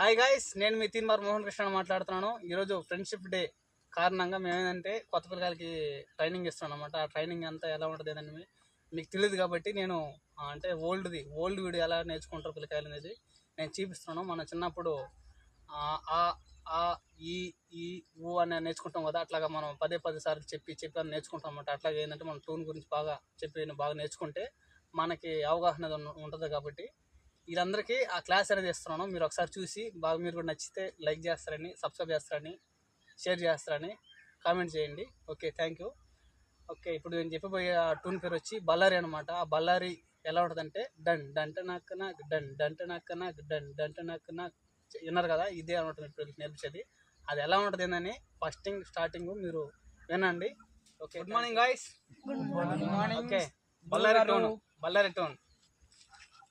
Hi guys నేను మీ తీన్మార్ మోహన్ కృష్ణ మాట్లాడుతున్నాను. ఈరోజు ఫ్రెండ్షిప్ డే కారణంగా మేము ఏంటంటే కొత్త పిల్లకాయలకి ట్రైనింగ్ ఇస్తున్నాం అనమాట ఆ ట్రైనింగ్ అంతా ఎలా ఉంటుంది అని మీకు తెలియదు కాబట్టి నేను అంటే ఓల్డ్ది ఓల్డ్ వీడియో ఎలా నేర్చుకుంటారు పిల్లకాయలు అనేది నేను చూపిస్తున్నాను. మన చిన్నప్పుడు ఆ, ఈ ఈ ఊ అని నేర్చుకుంటాం కదా అట్లాగా మనం పదే పదే సార్లు చెప్పి చెప్పి అని నేర్చుకుంటాం అనమాట అట్లాగే ఏంటంటే మనం టూన్ గురించి బాగా చెప్పి బాగా నేర్చుకుంటే మనకి అవగాహన ఉంటుంది కాబట్టి వీళ్ళందరికీ ఆ క్లాస్ అనేది ఇస్తున్నాను. మీరు ఒకసారి చూసి బాగా మీరు కూడా నచ్చితే లైక్ చేస్తారని సబ్స్క్రైబ్ చేస్తారని షేర్ చేస్తారని కామెంట్ చేయండి. Okay thank you. ఓకే ఇప్పుడు నేను చెప్పబోయే ఆ టూన్ పేరు వచ్చి బల్లారి అనమాట ఆ బల్లారి ఎలా ఉంటుందంటే డన్ డంట నాకు నాకు డన్ డంట నాకు నాకు డన్ డంట నాకు నాకు. విన్నారు కదా ఇదే అనమాట మీరు పిల్లలకి నేర్పించేది. అది ఎలా ఉంటుంది ఏందని ఫస్టింగ్ స్టార్టింగ్ మీరు వినండి. Okay good morning guys. Good morning. Okay Ballari tone Ballari tone.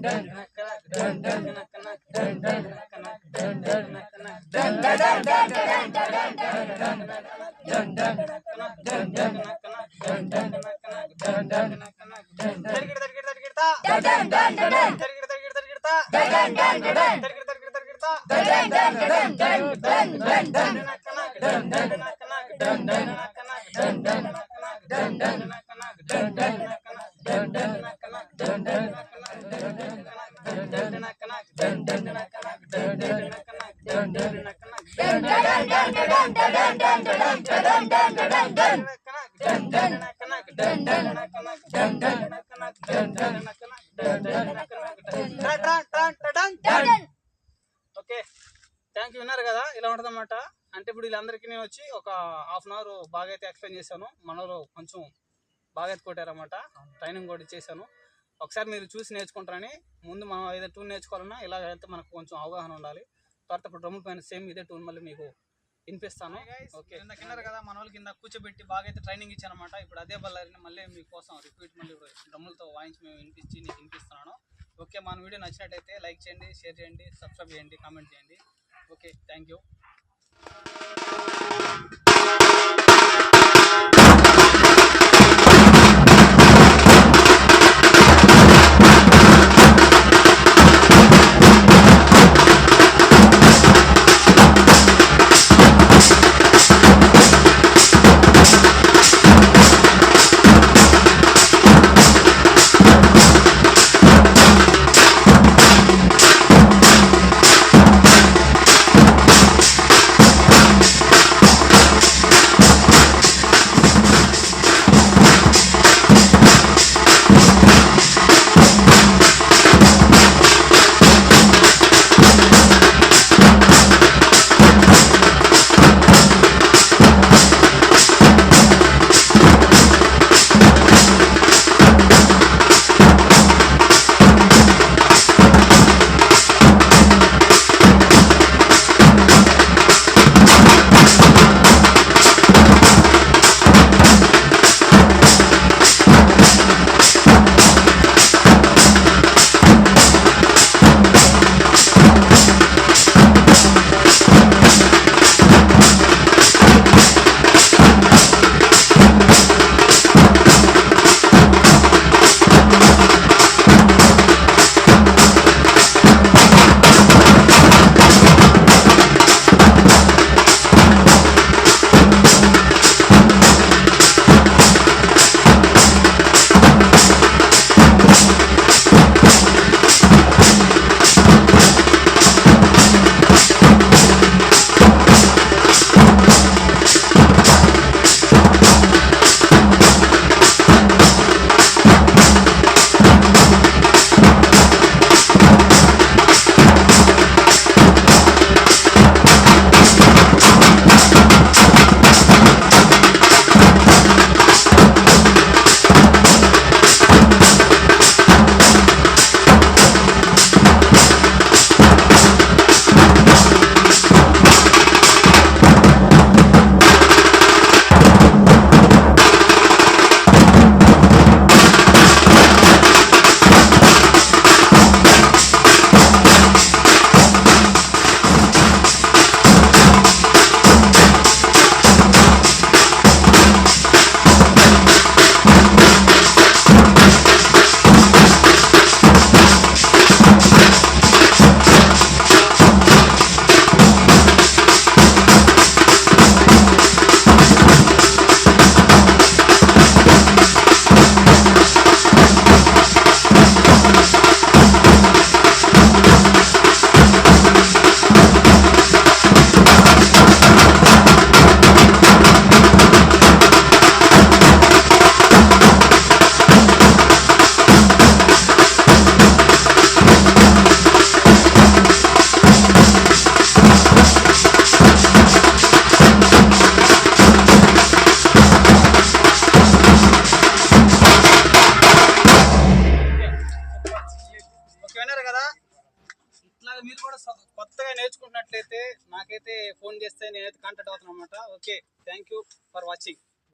dan dan dan dan okay. Thank you విన్నారు కదా? ఇలా ఉంటుందన్నమాట. అంటే ఇప్పుడు వీళ్ళందరికీ నేను వచ్చి ఒక హాఫ్ అన్ అవర్ బాగా అయితే ఎక్స్ప్లెయిన్ చేశాను. మనలో కొంచెం బాగా అయితే కొట్టారన్నమాట. ట్రైనింగ్ కూడా చేశాను. ఒకసారి మీరు చూసి నేర్చుకుంటారని ముందు మనం ఏదైనా టూన్ నేర్చుకోవాలన్నా ఇలా అయితే మనకు కొంచెం అవగాహన ఉండాలి. తర్వాత ఇప్పుడు డ్రమ్ముల పైన సేమ్ ఇదే టూన్ మళ్ళీ మీకు వినిపిస్తాను. ఓకే కింద కింద కదా మన వాళ్ళు కింద కూర్చోబెట్టి బాగా అయితే ట్రైనింగ్ ఇచ్చానమాట ఇప్పుడు అదే బల్లారిని మళ్ళీ మీకోసం రిపీట్ మళ్ళీ డ్రమ్ములతో వాయించి మేము వినిపించి నీకు వినిపిస్తున్నాను. ఓకే మన వీడియో నచ్చినట్టయితే లైక్ చేయండి షేర్ చేయండి సబ్స్క్రైబ్ చేయండి కామెంట్ చేయండి. ఓకే థ్యాంక్ యూ కొత్తగా నేర్చుకుంటున్నట్లయితే నాకైతే ఫోన్ చేస్తే నేనైతే కాంటాక్ట్ అవుతాను అనమాట okay thank you for watching